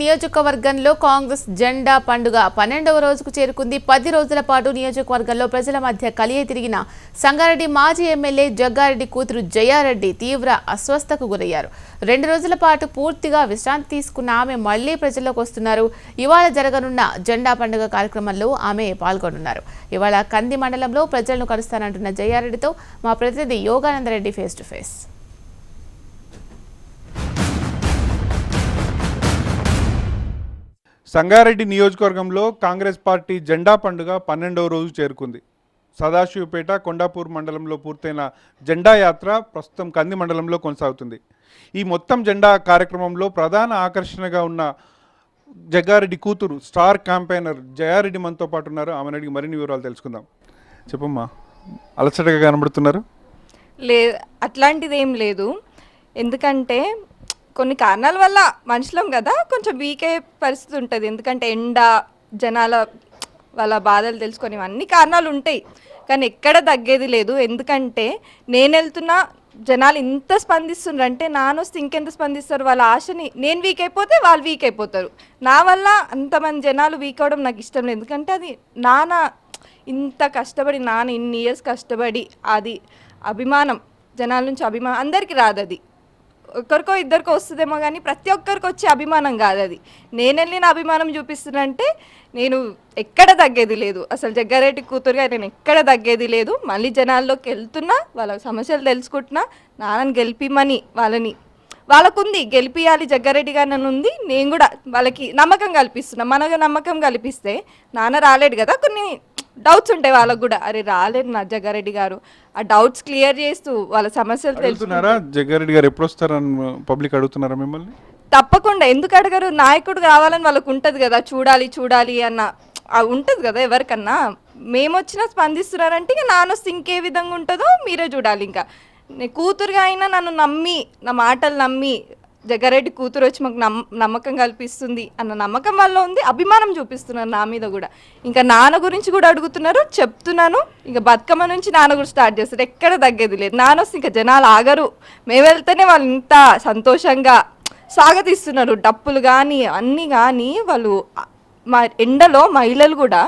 నియోజకవర్గంలో కాంగ్రెస్ జెండా పండుగ పన్నెండవ రోజుకు చేరుకుంది. పది రోజుల పాటు నియోజకవర్గంలో ప్రజల మధ్య కలియ తిరిగిన సంగారెడ్డి మాజీ ఎమ్మెల్యే జగ్గారెడ్డి కూతురు జయారెడ్డి తీవ్ర అస్వస్థకు గురయ్యారు. రెండు రోజుల పాటు పూర్తిగా విశ్రాంతి తీసుకున్న ఆమె మళ్ళీ ప్రజల్లోకి వస్తున్నారు. ఇవాళ జరగనున్న జెండా పండుగ కార్యక్రమంలో ఆమె పాల్గొనున్నారు. ఇవాళ కంది మండలంలో ప్రజలను కలుస్తానంటున్న జయారెడ్డితో మా ప్రతినిధి Yoganandareddy face to face. Sangareddy నియోజకవర్గంలో కాంగ్రెస్ పార్టీ జెండా పండుగ పన్నెండవ రోజు చేరుకుంది. సదాశివపేట కొండాపూర్ మండలంలో పూర్తయిన జెండా యాత్ర ప్రస్తుతం కంది మండలంలో కొనసాగుతుంది. ఈ మొత్తం జెండా కార్యక్రమంలో ప్రధాన ఆకర్షణగా ఉన్న జగ్గారెడ్డి కూతురు స్టార్ క్యాంపెయినర్ జయారెడ్డి మనతో పాటు ఉన్నారు. ఆమె అడిగి మరిన్ని వివరాలు తెలుసుకుందాం. చెప్పమ్మా అలసటగా కనబడుతున్నారు? లే అట్లాంటిది ఏం లేదు. ఎందుకంటే కొన్ని కారణాల వల్ల మనుషులం కదా కొంచెం వీక్ అయ్యే పరిస్థితి ఉంటుంది. ఎందుకంటే ఎండ జనాల వాళ్ళ బాధలు తెలుసుకొని అన్ని కారణాలు ఉంటాయి. కానీ ఎక్కడ తగ్గేది లేదు. ఎందుకంటే నేను వెళ్తున్నా జనాలు ఇంత స్పందిస్తున్నారంటే నానొస్తే ఇంకెంత స్పందిస్తారు? వాళ్ళ ఆశని నేను వీక్ అయిపోతే వాళ్ళు వీక్ అయిపోతారు. నా వల్ల అంతమంది జనాలు వీక్ అవడం నాకు ఇష్టం లేదు. ఎందుకంటే అది నాన్న ఇంత కష్టపడి నాన్న ఇన్ని ఇయర్స్ కష్టపడి అది అభిమానం. జనాల నుంచి అభిమానం అందరికీ రాదు అది ఒక్కరికో ఇద్దరికో వస్తుందేమో కానీ ప్రతి ఒక్కరికి వచ్చే అభిమానం కాదు అది. నేను వెళ్ళిన అభిమానం చూపిస్తున్నంటే నేను ఎక్కడ తగ్గేది లేదు. అసలు జగ్గారెడ్డి కూతురుగా నేను ఎక్కడ తగ్గేది లేదు. మళ్ళీ జనాల్లోకి వెళ్తున్నా వాళ్ళ సమస్యలు తెలుసుకుంటున్నా నాన్నని గెలిపిమని వాళ్ళని. వాళ్ళకుంది గెలిపియాలి జగ్గారెడ్డి గారు నన్ను ఉంది. నేను కూడా వాళ్ళకి నమ్మకం కల్పిస్తున్నా. మనకు నమ్మకం కల్పిస్తే నాన్న రాలేడు కదా కొన్ని డౌట్స్ ఉంటాయి వాళ్ళకు కూడా. అరే రాలేడు నా జగ్గారెడ్డి గారు. ఆ డౌట్స్ క్లియర్ చేస్తూ వాళ్ళ సమస్యలు తెలుసు అడుగుతున్నారా? జగ్గారెడ్డి గారు ఎప్పుడు వస్తారని పబ్లిక్ అడుగుతున్నారా మిమ్మల్ని? తప్పకుండా. ఎందుకు అడగరు? నాయకుడు కావాలని వాళ్ళకు ఉంటుంది కదా. చూడాలి చూడాలి అన్న. ఉంటుంది కదా ఎవరికన్నా. మేము వచ్చినా స్పందిస్తున్నారంటే ఇక నానొస్తే ఇంకే విధంగా ఉంటుందో మీరే చూడాలి ఇంకా. కూతురుగా అయినా నన్ను నమ్మి నా మాటలు నమ్మి జగ్గారెడ్డి కూతురు వచ్చి మాకు నమ్మకం కల్పిస్తుంది అన్న నమ్మకం వల్ల ఉంది అభిమానం చూపిస్తున్నారు నా మీద కూడా. ఇంకా నాన్న గురించి కూడా అడుగుతున్నారు చెప్తున్నాను. ఇంకా బతుకమ్మ నుంచి నాన్న కూడా స్టార్ట్ చేస్తారు. ఎక్కడ తగ్గేది లేదు. నాన్న వస్తే ఇంకా జనాలు ఆగరు. మేము వెళ్తేనే వాళ్ళు ఇంత సంతోషంగా స్వాగతిస్తున్నారు. డప్పులు కానీ అన్నీ కానీ వాళ్ళు మా ఎండలో మహిళలు కూడా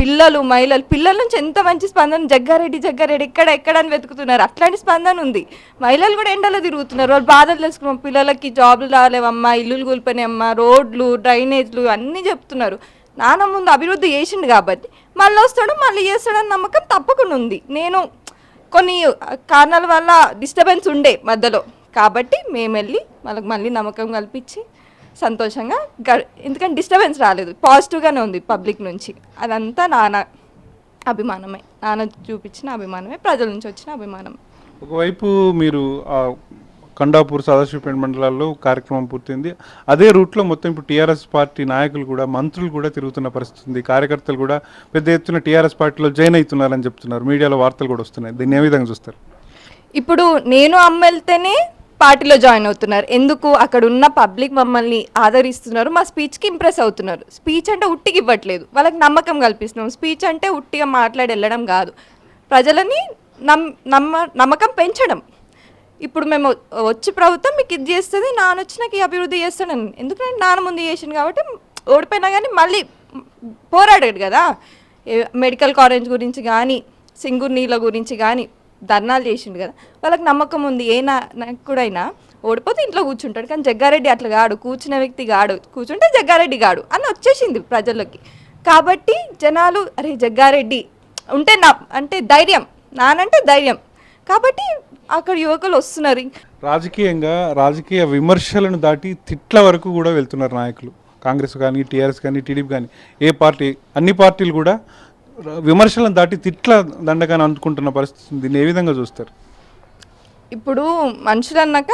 పిల్లలు మహిళలు పిల్లల నుంచి ఎంత మంచి స్పందన జగ్గారెడ్డి జగ్గారెడ్డి ఎక్కడ ఎక్కడ అని వెతుకుతున్నారు. అట్లాంటి స్పందన ఉంది. మహిళలు కూడా ఎండలో తిరుగుతున్నారు. వాళ్ళు బాధలు తెలుసుకున్నాం పిల్లలకి జాబ్లు రాలేవమ్మా ఇల్లులు కూలిపోయినాయమ్మా రోడ్లు డ్రైనేజ్లు అన్నీ చెప్తున్నారు. నాన్న ముందు అభివృద్ధి చేసిండు కాబట్టి మళ్ళీ వస్తాడు మళ్ళీ చేస్తాడని నమ్మకం తప్పకుండా ఉంది. నేను కొన్ని కారణాల వల్ల డిస్టర్బెన్స్ ఉండే మధ్యలో. కాబట్టి మేము వెళ్ళి వాళ్ళకి మళ్ళీ నమ్మకం కల్పించి సంతోషంగా ఎందుకంటే డిస్టర్బెన్స్ రాలేదు. పాజిటివ్గానే ఉంది పబ్లిక్ నుంచి. అదంతా నాన్న అభిమానమే. నాన్న చూపించిన అభిమానమే ప్రజల నుంచి వచ్చిన అభిమానం ఒకవైపు మీరు కండాపూర్ సదాశివపేట మండలాల్లో కార్యక్రమం పూర్తయింది. అదే రూట్లో మొత్తం ఇప్పుడు టీఆర్ఎస్ పార్టీ నాయకులు కూడా మంత్రులు కూడా తిరుగుతున్న పరిస్థితి ఉంది. కార్యకర్తలు కూడా పెద్ద ఎత్తున టీఆర్ఎస్ పార్టీలో జాయిన్ అవుతున్నారని చెప్తున్నారు. మీడియాలో వార్తలు కూడా వస్తున్నాయి. దీన్ని ఏ విధంగా చూస్తారు? ఇప్పుడు నేను అమ్మ వెళ్తేనే పార్టీలో జాయిన్ అవుతున్నారు. ఎందుకు? అక్కడ ఉన్న పబ్లిక్ మమ్మల్ని ఆదరిస్తున్నారు. మా స్పీచ్కి ఇంప్రెస్ అవుతున్నారు. స్పీచ్ అంటే ఉట్టికి ఇవ్వట్లేదు. వాళ్ళకి నమ్మకం కల్పిస్తున్నాం. స్పీచ్ అంటే ఉట్టిగా మాట్లాడి వెళ్ళడం కాదు. ప్రజలని నమ్ నమ్మ నమ్మకం పెంచడం. ఇప్పుడు మేము వచ్చి ప్రభుత్వం మీకు ఇది చేస్తుంది నాన్న వచ్చి నాకు అభివృద్ధి చేస్తాడని. ఎందుకంటే నాన్న ముందు చేసాను కాబట్టి ఓడిపోయినా కానీ మళ్ళీ పోరాడాడు కదా. మెడికల్ కాలేజ్ గురించి కానీ సింగూర్ నీళ్ళ గురించి కానీ ధర్నాలు చేసిండు కదా. వాళ్ళకి నమ్మకం ఉంది ఏ నా నాయకుడైనా ఓడిపోతే ఇంట్లో కూర్చుంటాడు కానీ జగ్గారెడ్డి అట్లా గాడు కూర్చున్న వ్యక్తి గాడు కూర్చుంటే జగ్గారెడ్డి గాడు అని వచ్చేసింది ప్రజలకి కాబట్టి జనాలు అరే జగ్గారెడ్డి ఉంటే నా అంటే ధైర్యం నానంటే ధైర్యం. కాబట్టి అక్కడ యువకులు వస్తున్నారు. రాజకీయంగా రాజకీయ విమర్శలను దాటి తిట్ల వరకు కూడా వెళ్తున్నారు నాయకులు. కాంగ్రెస్ కానీ టీఆర్ఎస్ కానీ టీడీపీ కానీ ఏ పార్టీ అన్ని పార్టీలు కూడా విమర్శలను దాటి తిట్ల దండగానే అనుకుంటున్న పరిస్థితి దీన్ని ఏ విధంగా చూస్తారు? ఇప్పుడు మనుషులు అన్నాక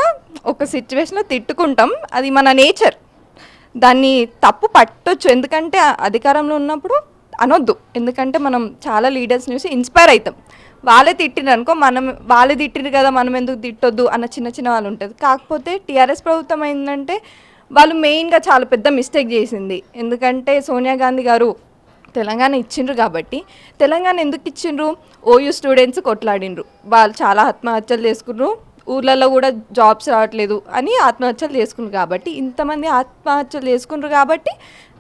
ఒక సిచ్యువేషన్లో తిట్టుకుంటాం. అది మన నేచర్. దాన్ని తప్పు పట్టొచ్చు. ఎందుకంటే అధికారంలో ఉన్నప్పుడు అనొద్దు. ఎందుకంటే మనం చాలా లీడర్స్ చూసి ఇన్స్పైర్ అవుతాం వాళ్ళే తిట్టిరు అనుకో మనం వాళ్ళే తిట్టిరు కదా మనం ఎందుకు తిట్టొద్దు అన్న చిన్న చిన్న వాళ్ళు ఉంటుంది కాకపోతే టీఆర్ఎస్ ప్రభుత్వం ఏంటంటే వాళ్ళు మెయిన్గా చాలా పెద్ద మిస్టేక్ చేసింది. ఎందుకంటే సోనియా గాంధీ గారు తెలంగాణ ఇచ్చిండ్రు కాబట్టి తెలంగాణ ఎందుకు ఇచ్చిండ్రు? ఓయూ స్టూడెంట్స్ కొట్లాడిండ్రు. వాళ్ళు చాలా ఆత్మహత్యలు చేసుకున్నారు. ఊర్లలో కూడా జాబ్స్ రావట్లేదు అని ఆత్మహత్యలు చేసుకున్నారు కాబట్టి ఇంతమంది ఆత్మహత్యలు చేసుకున్నారు కాబట్టి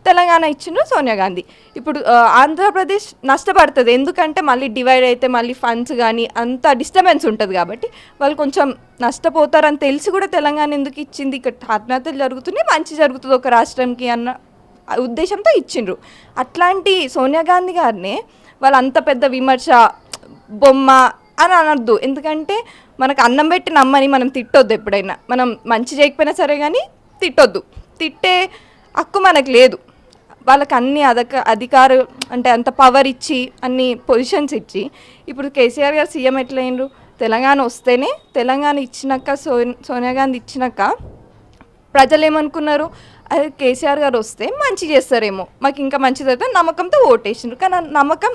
తెలంగాణ ఇచ్చిండ్రు సోనియా గాంధీ. ఇప్పుడు ఆంధ్రప్రదేశ్ నష్టపడుతుంది. ఎందుకంటే మళ్ళీ డివైడ్ అయితే మళ్ళీ ఫండ్స్ కానీ అంత డిస్టర్బెన్స్ ఉంటుంది కాబట్టి వాళ్ళు కొంచెం నష్టపోతారని తెలిసి కూడా తెలంగాణ ఎందుకు ఇచ్చింది? ఇక్కడ ఆత్మహత్యలు జరుగుతున్నాయి మంచి జరుగుతుంది ఒక రాష్ట్రంకి అన్న ఉద్దేశంతో ఇచ్చిండ్రు. అట్లాంటి సోనియా గాంధీ గారినే వాళ్ళు అంత పెద్ద విమర్శ బొమ్మ అని అనొద్దు. ఎందుకంటే మనకు అన్నం పెట్టి నమ్మని మనం తిట్టొద్దు ఎప్పుడైనా. మనం మంచి చేయకపోయినా సరే కానీ తిట్టొద్దు. తిట్టే హక్కు మనకు లేదు. వాళ్ళకి అన్ని అదక అధికారు అంటే అంత పవర్ ఇచ్చి అన్ని పొజిషన్స్ ఇచ్చి ఇప్పుడు కేసీఆర్ గారు సీఎం ఎట్లయినరు తెలంగాణ వస్తేనే తెలంగాణ ఇచ్చినాక సో సోనియా గాంధీ ఇచ్చినాక ప్రజలు ఏమనుకున్నారు అదే కేసీఆర్ గారు వస్తే మంచి చేస్తారేమో. మాకు ఇంకా మంచిది అయితే నమ్మకంతో ఓటేసిండ్రు. కానీ ఆ నమ్మకం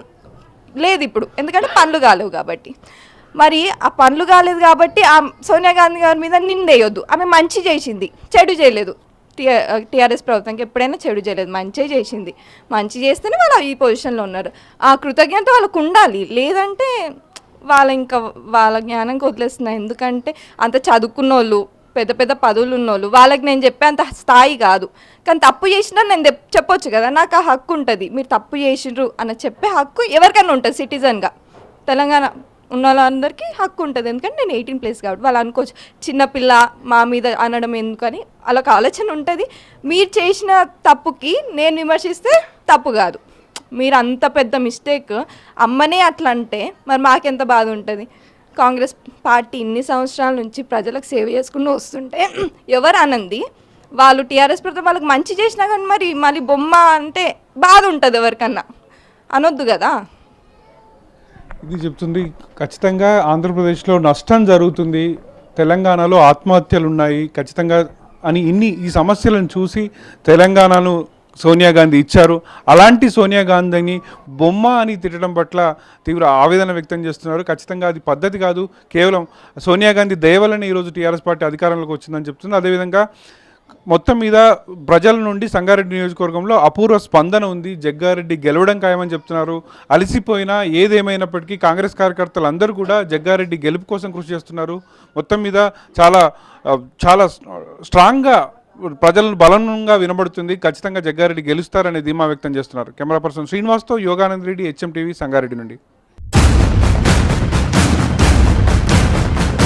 లేదు ఇప్పుడు. ఎందుకంటే పనులు కాలేవు కాబట్టి. మరి ఆ పనులు కాలేదు కాబట్టి ఆ సోనియా గాంధీ గారి మీద నిందేయొద్దు. ఆమె మంచి చేసింది. చెడు చేయలేదు. టీఆర్ఎస్ ప్రభుత్వంకి ఎప్పుడైనా చెడు చేయలేదు. మంచి చేసింది. మంచి చేస్తేనే వాళ్ళు ఈ పొజిషన్లో ఉన్నారు. ఆ కృతజ్ఞత వాళ్ళకు ఉండాలి. లేదంటే వాళ్ళ ఇంకా వాళ్ళ జ్ఞానం వదిలేస్తున్నారు ఎందుకంటే అంత చదువుకున్న వాళ్ళు పెద్ద పెద్ద పదవులు ఉన్నోళ్ళు వాళ్ళకి నేను చెప్పే అంత స్థాయి కాదు. కానీ తప్పు చేసినా నేను చెప్- చెప్పొచ్చు కదా నాకు ఆ హక్కు ఉంటుంది. మీరు తప్పు చేసిండ్రు అని చెప్పే హక్కు ఎవరికైనా ఉంటుంది సిటిజన్గా. తెలంగాణ ఉన్న వాళ్ళందరికీ హక్కు ఉంటుంది. ఎందుకంటే నేను ఎయిటీన్ ప్లేస్ కాబట్టి వాళ్ళు అనుకోవచ్చు చిన్నపిల్ల మా మీద అనడం ఎందుకని? వాళ్ళకి ఆలోచన ఉంటుంది. మీరు చేసిన తప్పుకి నేను విమర్శిస్తే తప్పు కాదు. మీరు అంత పెద్ద మిస్టేక్ అమ్మనే అట్లా అంటే మరి మాకెంత బాధ ఉంటుంది? కాంగ్రెస్ పార్టీ ఇన్ని సంవత్సరాల నుంచి ప్రజలకు సేవ చేసుకుంటూ వస్తుంటే ఎవరు అనంది? వాళ్ళు టీఆర్ఎస్ ప్రభుత్వం వాళ్ళకి మంచి చేసినా కానీ మరి మళ్ళీ బొమ్మ అంటే బాధ ఉంటుంది ఎవరికన్నా. అనొద్దు కదా? ఇది చెప్తుంది ఖచ్చితంగా ఆంధ్రప్రదేశ్లో నష్టం జరుగుతుంది తెలంగాణలో ఆత్మహత్యలు ఉన్నాయి ఖచ్చితంగా అని ఇన్ని ఈ సమస్యలను చూసి తెలంగాణను సోనియా గాంధీ ఇచ్చారు. అలాంటి సోనియా గాంధీని బొమ్మ అని తిట్టడం పట్ల తీవ్ర ఆవేదన వ్యక్తం చేస్తున్నారు. ఖచ్చితంగా అది పద్ధతి కాదు. కేవలం సోనియా గాంధీ దయవలన ఈరోజు టీఆర్ఎస్ పార్టీ అధికారంలోకి వచ్చిందని చెప్తుంది అదేవిధంగా మొత్తం మీద ప్రజల నుండి సంగారెడ్డి నియోజకవర్గంలో అపూర్వ స్పందన ఉంది. జగ్గారెడ్డి గెలవడం ఖాయమని చెప్తున్నారు. అలసిపోయినా ఏదేమైనప్పటికీ కాంగ్రెస్ కార్యకర్తలు అందరూ కూడా జగ్గారెడ్డి గెలుపు కోసం కృషి చేస్తున్నారు. మొత్తం మీద చాలా చాలా స్ట్రాంగ్గా ప్రజలను బలంగా వినబడుతుంది. ఖచ్చితంగా జగ్గారెడ్డి గెలుస్తారనే ధీమా వ్యక్తం చేస్తున్నారు. కెమెరా పర్సన్ శ్రీనివాస్తో యోగానంద్ రెడ్డి హెచ్ఎం టీవీ సంగారెడ్డి నుండి.